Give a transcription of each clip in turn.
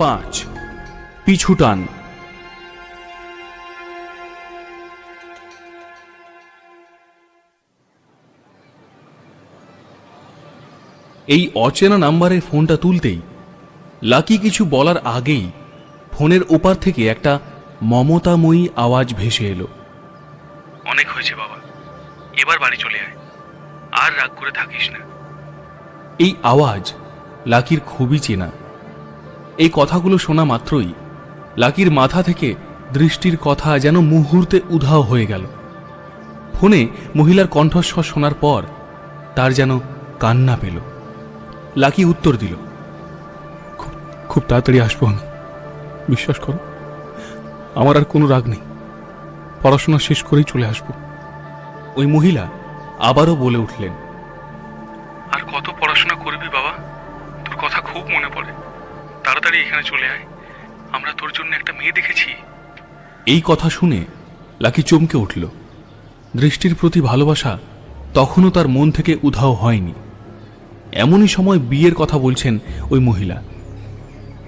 পাঁচ। পিছুটান এই অচেনা নাম্বারে ফোনটা তুলতেই লাকি কিছু বলার আগেই ফোনের ওপার থেকে একটা মমতাময়ী আওয়াজ ভেসে এলো। অনেক হয়েছে বাবা। এবার বাড়ি চলে আয়। আর রাগ করে থাকিস না। এই আওয়াজ লাকির খুবই চেনা। এই কথাগুলো শোনা মাত্রই লাকির মাথা থেকে দৃষ্টির কথা যেন মুহূর্তে উধাও হয়ে গেল। ফোনে মহিলার কণ্ঠস্বর শোনার পর তার যেন কান্না পেল। লাকি উত্তর দিল, খুব খুব তাড়াতাড়ি আসব আমি। বিশ্বাস করো, আমার আর কোনো রাগ নেই। পড়াশোনা শেষ করেই চলে আসব। ওই মহিলা আবারও বলে উঠলেন, আর কত পড়াশোনা করবি বাবা? তোর কথা খুব মনে পড়ে। তাড়াতাড়ি এখানে চলে আয়। আমরা তোর জন্য একটা মেয়ে দেখেছি। এই কথা শুনে লাকি চমকে উঠল। দৃষ্টির প্রতি ভালোবাসা তখনও তার মন থেকে উধাও হয়নি। এমনই সময় বিয়ের কথা বলছেন ওই মহিলা।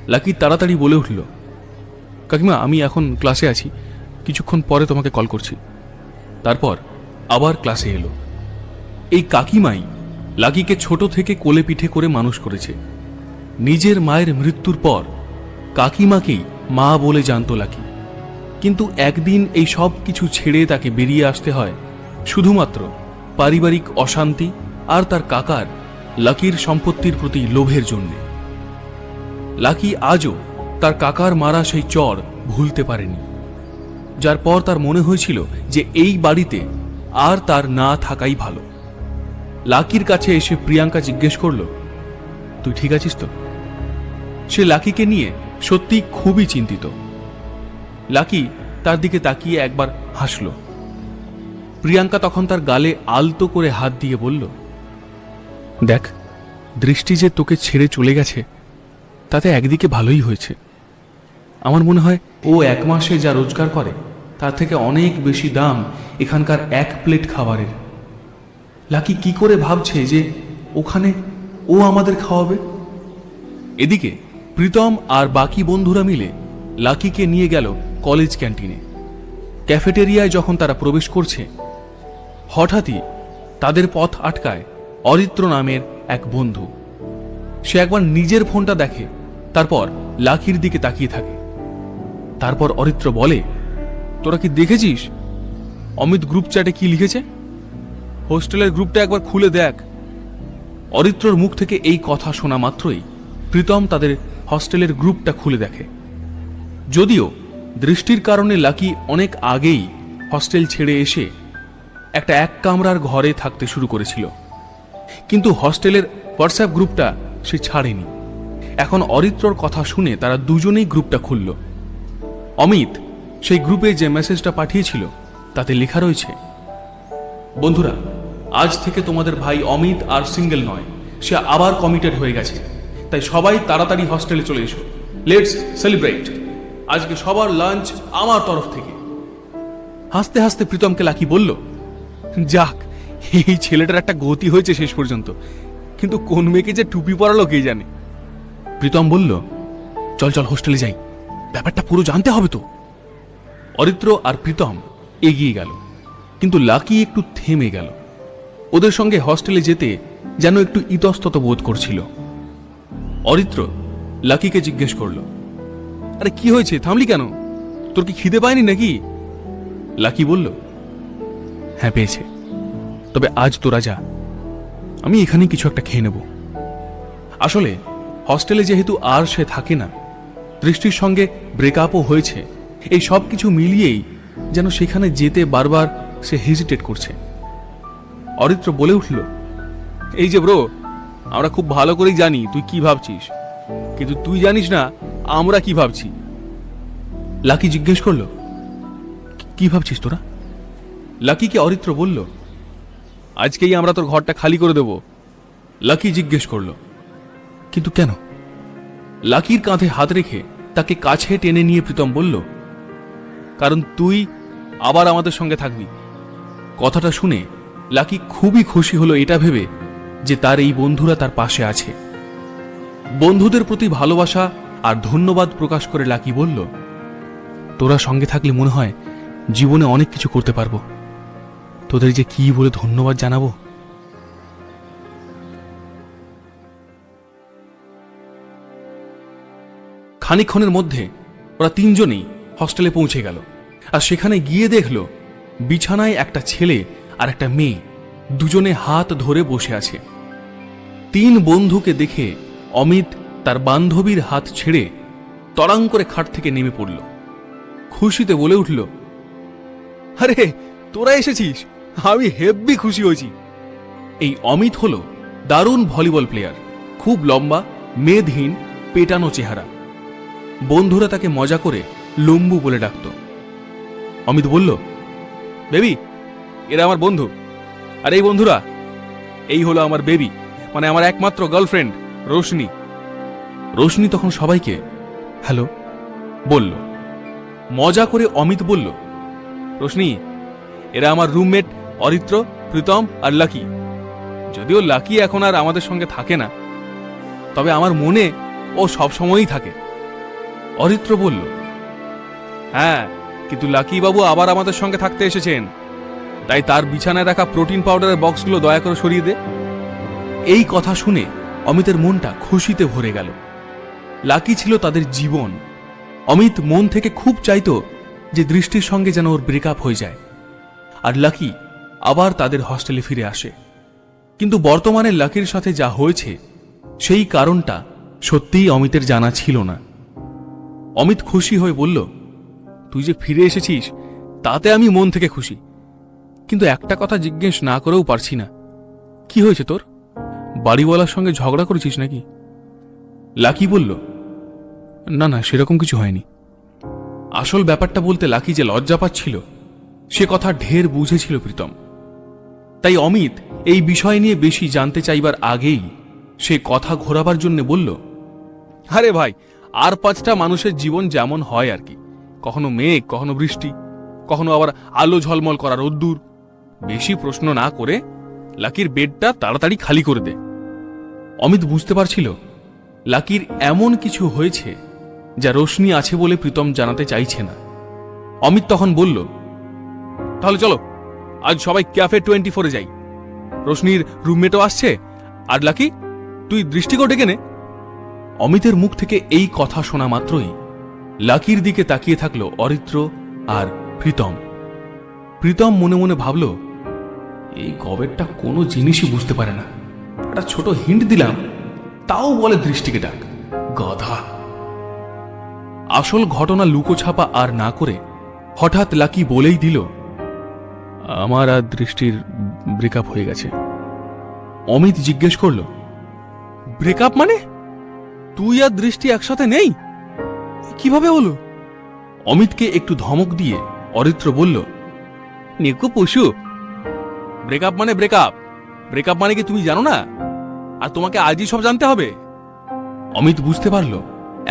লাকি তাড়াতাড়ি বলে উঠল, কাকিমা, আমি এখন ক্লাসে আছি। কিছুক্ষণ পরে তোমাকে কল করছি। তারপর আবার ক্লাসে এলো। এই কাকিমাই লাকিকে ছোট থেকে কোলে পিঠে করে মানুষ করেছে। নিজের মায়ের মৃত্যুর পর কাকিমাকেই মা বলে জানতো লাকি। কিন্তু একদিন এই সব কিছু ছেড়ে তাকে বেরিয়ে আসতে হয় শুধুমাত্র পারিবারিক অশান্তি আর তার কাকার লাকির সম্পত্তির প্রতি লোভের জন্যে। লাকি আজও তার কাকার মারা সেই চর ভুলতে পারেনি। যার পর তার মনে হয়েছিল যে এই বাড়িতে আর তার না থাকাই ভালো। লাকির কাছে এসে প্রিয়াঙ্কা জিজ্ঞেস করল, তুই ঠিক আছিস তো? সে লাকিকে নিয়ে সত্যি খুবই চিন্তিত। লাকি তার দিকে তাকিয়ে একবার হাসল। প্রিয়াঙ্কা তখন তার গালে আলতো করে হাত দিয়ে বলল, দেখ, দৃষ্টি যে তোকে ছেড়ে চলে গেছে, তাতে একদিকে ভালোই হয়েছে। আমার মনে হয় ও এক মাসে যা রোজগার করে, তার থেকে অনেক বেশি দাম এখানকার এক প্লেট খাবারের। লাকি কি করে ভাবছে যে ওখানে ও আমাদের খাওয়াবে? এদিকে প্রীতম আর বাকি বন্ধুরা মিলে লাকিকে নিয়ে গেল কলেজ ক্যান্টিনে। ক্যাফেটেরিয়ায় যখন তারা প্রবেশ করছে, হঠাৎই তাদের পথ আটকায় অরিত্র নামের এক বন্ধু। সে একবার নিজের ফোনটা দেখে, তারপর লাকির দিকে তাকিয়ে থাকে। তারপর অরিত্র বলে, তোরা কি দেখেছিস? অমিত গ্রুপ চ্যাটে কি লিখেছে? হোস্টেলের গ্রুপটা একবার খুলে দেখ। অরিত্রর মুখ থেকে এই কথা শোনা মাত্রই প্রীতম তাদের হস্টেলের গ্রুপটা খুলে দেখে। যদিও দৃষ্টির কারণে লাকি অনেক আগেই হস্টেল ছেড়ে এসে একটা এক কামরার ঘরে থাকতে শুরু করেছিল। কিন্তু হস্টেলের হোয়াটসঅ্যাপ গ্রুপটা সে ছাড়েনি। এখন অরিত্রর কথা শুনে তারা দুজনেই গ্রুপটা খুলল। অমিত সেই গ্রুপে যে মেসেজটা পাঠিয়েছিল, তাতে লেখা রয়েছে, বন্ধুরা, আজ থেকে তোমাদের ভাই অমিত আর সিঙ্গেল নয়, সে আবার কমিটেড হয়ে গেছে। তাই সবাই তাড়াতাড়ি হস্টেলে চলে এসো। লেটস সেলিব্রেট আজকে সবার লাঞ্চ আমার তরফ থেকে। হাসতে হাসতে প্রীতমকে লাকি বলল, যাক, এই ছেলেটার একটা গতি হয়েছে শেষ পর্যন্ত। কিন্তু কোন মেয়েকে যে টুপি পরালো কে জানে? প্রীতম বলল, চল চল হোস্টেলে যাই। ব্যাপারটা পুরো জানতে হবে তো। অরিত্র আর প্রীতম এগিয়ে গেল, কিন্তু লাকি একটু থেমে গেল। ওদের সঙ্গে হস্টেলে যেতে যেন একটু ইতস্তত বোধ করছিল। অরিত্র লাকিকে জিজ্ঞেস করল আরে কি হয়েছে? থামলি কেন? তোর কি খিদে পায়নি নাকি? লাকি বলল হ্যাঁ পেয়েছে। তবে আজ তোরা যা। আমি এখানে কিছু একটা খেয়ে নেব। আসলে হস্টেলে যেহেতু আর সে থাকে না দৃষ্টির সঙ্গে ব্রেকআপও হয়েছে। এই সব কিছু মিলিয়েই যেন সেখানে যেতে বারবার সে হেজিটেট করছে। অরিত্র বলে উঠল এই যে ব্রো আমরা খুব ভালো করেই জানি তুই কি ভাবছিস। কিন্তু তুই জানিস না, আমরা কি ভাবছি। লাকি জিজ্ঞেস করল, কি ভাবছিস তোরা? লাকিকে অরিত্র বলল, আজকেই আমরা তোর ঘরটা খালি করে দেব। লাকি জিজ্ঞেস করল, কিন্তু কেন? লাকির কাঁধে হাত রেখে তাকে কাছে টেনে নিয়ে প্রীতম বলল, কারণ তুই আবার আমাদের সঙ্গে থাকবি। কথাটা শুনে লাকি খুবই খুশি হলো এটা ভেবে যে তার এই বন্ধুরা তার পাশে আছে। বন্ধুদের প্রতি ভালোবাসা আর ধন্যবাদ প্রকাশ করে লাকি বলল, তোরা সঙ্গে থাকলে মনে হয় জীবনে অনেক কিছু করতে পারব। তোদের যে কি বলে ধন্যবাদ জানাব? খানিকক্ষণের মধ্যে ওরা তিনজনেই হস্টেলে পৌঁছে গেল আর সেখানে গিয়ে দেখল বিছানায় একটা ছেলে আর একটা মেয়ে দুজনে হাত ধরে বসে আছে। তিন বন্ধুকে দেখে অমিত তার বান্ধবীর হাত ছেড়ে তড়াং করে খাট থেকে নেমে পড়ল। খুশিতে বলে উঠল, আরে, তোরা এসেছিস? আমি হেব্বি খুশি হয়েছি। এই অমিত হল দারুণ ভলিবল প্লেয়ার, খুব লম্বা মেদহীন পেটানো চেহারা। বন্ধুরা তাকে মজা করে লম্বু বলে ডাকত। অমিত বলল, বেবি, এরা আমার বন্ধু। আর, এই বন্ধুরা, এই হলো আমার বেবি। মানে আমার একমাত্র গার্লফ্রেন্ড রোশনি। রোশনি তখন সবাইকে হ্যালো। বলল। মজা করে অমিত বলল রোশনি এরা আমার রুমমেট অরিত্র প্রীতম আর লাকি। যদিও লাকি এখন আর আমাদের সঙ্গে থাকে না তবে আমার মনে ও সবসময়ই থাকে। অরিত্র বলল হ্যাঁ কিন্তু লাকি বাবু আবার আমাদের সঙ্গে থাকতে এসেছেন। তাই তার বিছানায় রাখা প্রোটিন পাউডারের বক্সগুলো দয়া করে সরিয়ে দে। এই কথা শুনে অমিতের মনটা খুশিতে ভরে গেল। লাকি ছিল তাদের জীবন। অমিত মন থেকে খুব চাইত যে দৃষ্টির সঙ্গে যেন ওর ব্রেকআপ হয়ে যায়। আর লাকি আবার তাদের হস্টেলে ফিরে আসে। কিন্তু বর্তমানে লাকির সাথে যা হয়েছে, সেই কারণটা সত্যিই অমিতের জানা ছিল না। অমিত খুশি হয়ে বলল, তুই যে ফিরে এসেছিস, তাতে আমি মন থেকে খুশি। কিন্তু একটা কথা জিজ্ঞেস না করেও পারছি না। কি হয়েছে তোর? বাড়িওয়ালার সঙ্গে ঝগড়া করেছিস নাকি? লাকি বলল, না না, সেরকম কিছু হয়নি। আসল ব্যাপারটা বলতে লাকি যে লজ্জা পাচ্ছিল, সে কথা ঢের বুঝেছিল প্রীতম। তাই অমিত এই বিষয় নিয়ে বেশি জানতে চাইবার আগেই সে কথা ঘোরাবার জন্য বলল, আরে ভাই, আর পাঁচটা মানুষের জীবন যেমন হয় আর কি। কখনো মেঘ, কখনো বৃষ্টি, কখনো আবার আলো ঝলমল করা রোদ্দুর। বেশি প্রশ্ন না করে লাকির বেডটা তাড়াতাড়ি খালি করে দে। অমিত বুঝতে পারছিল, লাকির এমন কিছু হয়েছে যা রোশনি আছে বলে প্রীতম জানাতে চাইছে না। অমিত তখন বলল, তাহলে চলো, আজ সবাই ক্যাফে টোয়েন্টি ফোরে যাই। রোশনির রুমমেটও আসছে, আর লাকি, তুই দৃষ্টিকোণ ডেকে নে। অমিতের মুখ থেকে এই কথা শোনা মাত্রই লাকির দিকে তাকিয়ে থাকল অরিত্র আর প্রীতম। প্রীতম মনে মনে ভাবল এই গবেরটা কোনো জিনিসই বুঝতে পারে না। একটা ছোট হিন্ট দিলাম, তাও বলে দৃষ্টিকে ডাক। গধা। আসল ঘটনা লুকোছাপা আর না করে হঠাৎ লাকি বলেই দিল, আমার আর দৃষ্টির ব্রেকআপ হয়ে গেছে। অমিত জিজ্ঞেস করল ব্রেকআপ মানে? তুই আর দৃষ্টি একসাথে নেই? কীভাবে হলো? অমিতকে একটু ধমক দিয়ে অরিত্র বলল, নেকু পশু ব্রেকআপ মানে ব্রেকআপ ব্রেকআপ মানে কি তুমি জানো না? আর তোমাকে আজই সব জানতে হবে? অমিত বুঝতে পারল,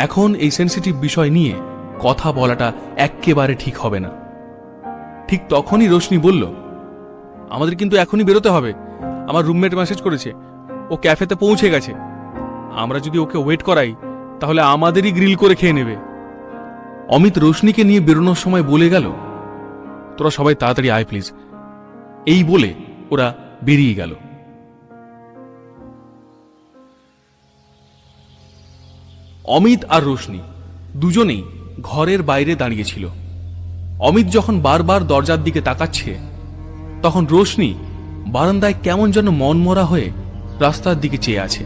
এখন এই সেন্সিটিভ বিষয় নিয়ে কথা বলাটা এক্কেবারে ঠিক হবে না। ঠিক তখনই রোশনি বলল, আমাদের কিন্তু এখনই বেরোতে হবে। আমার রুমমেট মেসেজ করেছে। ও ক্যাফেতে পৌঁছে গেছে। আমরা যদি ওকে ওয়েট করাই, তাহলে আমাদেরই গ্রিল করে খেয়ে নেবে। অমিত রোশনিকে নিয়ে বেরোনোর সময় বলে গেল, তোরা সবাই তাড়াতাড়ি আয় প্লিজ এই বলে ওরা বেরিয়ে গেল। অমিত আর রোশনি দুজনেই ঘরের বাইরে দাঁড়িয়েছিল অমিত যখন বারবার দরজার দিকে তাকাচ্ছে, তখন রোশনি বারান্দায় কেমন যেন মনমরা হয়ে রাস্তার দিকে চেয়ে আছে।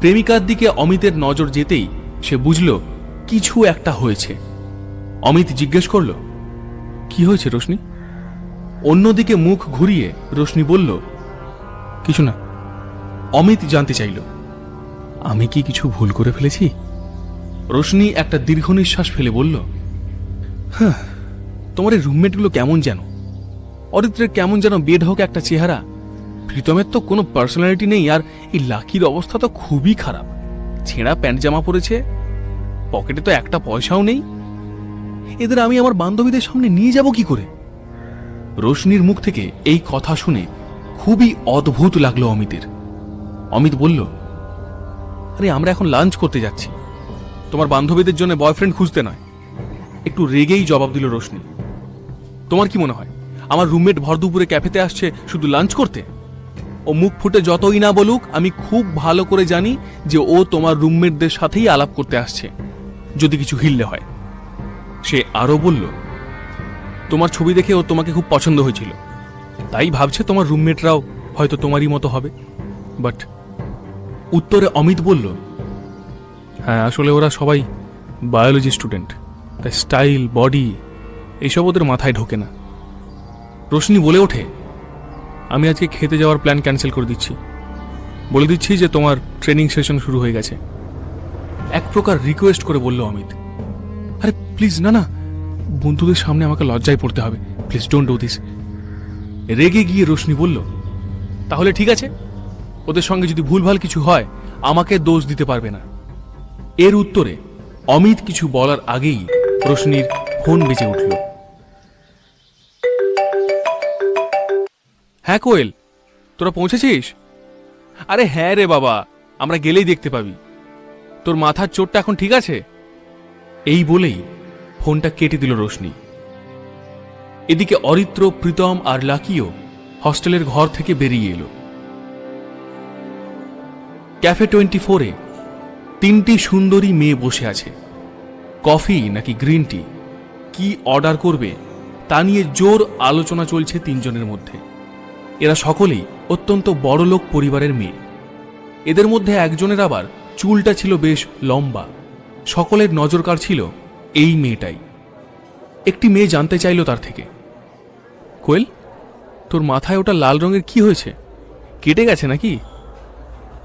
প্রেমিকার দিকে অমিতের নজর যেতেই সে বুঝল, কিছু একটা হয়েছে। অমিত জিজ্ঞেস করল, কি হয়েছে রোশনি? অন্যদিকে মুখ ঘুরিয়ে রোশনি বলল, কিছু না, অমিত জানতে চাইল। আমি কি কিছু ভুল করে ফেলেছি? রোশনি একটা দীর্ঘ নিঃশ্বাস ফেলে বলল হ্যাঁ তোমার এই রুমমেটগুলো কেমন যেন? অরিত্রের কেমন যেন বেড হোক একটা চেহারা। প্রীতমের তো কোনো পার্সোনালিটি নেই আর এই লাকির অবস্থা তো খুবই খারাপ। ছেঁড়া প্যান্ট জামা পরেছে, পকেটে তো একটা পয়সাও নেই। এদের আমি আমার বান্ধবীদের সামনে নিয়ে যাব কি করে? রোশনির মুখ থেকে এই কথা শুনে খুবই অদ্ভুত লাগল অমিতের। অমিত বলল, আরে, আমরা এখন লাঞ্চ করতে যাচ্ছি। তোমার বান্ধবীদের জন্য বয়ফ্রেন্ড খুঁজতে নয়। একটু রেগেই জবাব দিল রোশনি। তোমার কি মনে হয়, আমার রুমমেট ভর দুপুরে ক্যাফেতে আসছে শুধু লাঞ্চ করতে? ও মুখ ফুটে যতই না বলুক, আমি খুব ভালো করে জানি যে ও তোমার রুমমেটদের সাথেই আলাপ করতে আসছে, যদি কিছু হিললে হয়। সে আরও বলল তোমার ছবি দেখে ও তোমাকে খুব পছন্দ হয়েছিল। তাই ভাবছে তোমার রুমমেটরাও হয়তো তোমারই মতো হবে। বাট উত্তরে অমিত বলল হ্যাঁ আসলে ওরা সবাই বায়োলজি স্টুডেন্ট। তাই স্টাইল, বডি এইসব ওদের মাথায় ঢোকে না। রোশনি বলে ওঠে, আমি আজকে খেতে যাওয়ার প্ল্যান ক্যান্সেল করে দিচ্ছি। বলে দিচ্ছি যে তোমার ট্রেনিং সেশন শুরু হয়ে গেছে। এক প্রকার রিকোয়েস্ট করে বলল অমিত, আরে, প্লিজ, না না বন্ধুদের সামনে আমাকে লজ্জায় পড়তে হবে। প্লিজ ডোন্ট ডু দিস রেগে গিয়ে রোশনি বলল, তাহলে ঠিক আছে। ওদের সঙ্গে যদি ভুলভাল কিছু হয়, আমাকে দোষ দিতে পারবে না। এর উত্তরে অমিত কিছু বলার আগেই রোশনির ফোন বেজে উঠল। হ্যাঁ কোয়েল, তোরা পৌঁছেছিস? আরে হ্যাঁ রে বাবা, আমরা গেলেই দেখতে পাবি। তোর মাথার চোটটা এখন ঠিক আছে? এই বলেই ফোনটা কেটে দিল রোশনি। এদিকে অরিত্র, প্রীতম আর লাকিও হস্টেলের ঘর থেকে বেরিয়ে এলো। ক্যাফে টোয়েন্টি ফোরে তিনটি সুন্দরী মেয়ে বসে আছে। কফি নাকি গ্রিন টি? কি অর্ডার করবে? তা নিয়ে জোর আলোচনা চলছে তিনজনের মধ্যে। এরা সকলেই অত্যন্ত বড়লোক পরিবারের মেয়ে। এদের মধ্যে একজনের আবার চুলটা ছিল বেশ লম্বা। সকলের নজরকার ছিল এই মেয়েটাই। একটি মেয়ে জানতে চাইল তার থেকে। কোয়েল, তোর মাথায় ওটা লাল রঙের কি হয়েছে? কেটে গেছে নাকি?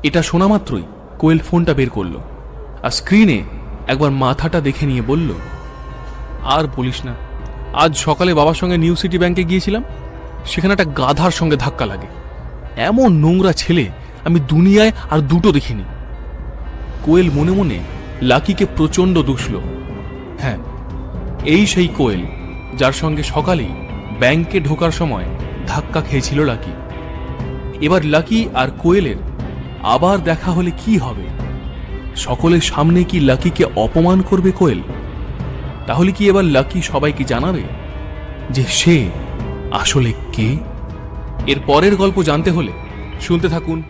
এটা শোনা মাত্রই কোয়েল ফোনটা বের করল আর স্ক্রিনে একবার মাথাটা দেখে নিয়ে বলল, আর বলিস না, আজ সকালে বাবার সঙ্গে নিউ সিটি ব্যাংকে গিয়েছিলাম। সেখানে একটা গাধার সঙ্গে ধাক্কা লাগে। এমন নোংরা ছেলে আমি দুনিয়ায় আর দুটো দেখিনি। কোয়েল মনে মনে লাকিকে প্রচণ্ড দুষল। হ্যাঁ এই সেই কোয়েল যার সঙ্গে সকালেই ব্যাংকে ঢোকার সময় ধাক্কা খেয়েছিল লাকি। এবার লাকি আর কোয়েলের আবার দেখা হলে কি হবে? সকলের সামনে কি লাকিকে অপমান করবে কোয়েল? তাহলে কি এবার লাকি সবাইকে জানাবে যে সে আসলে কে? এর পরের গল্প জানতে হলে শুনতে থাকুন।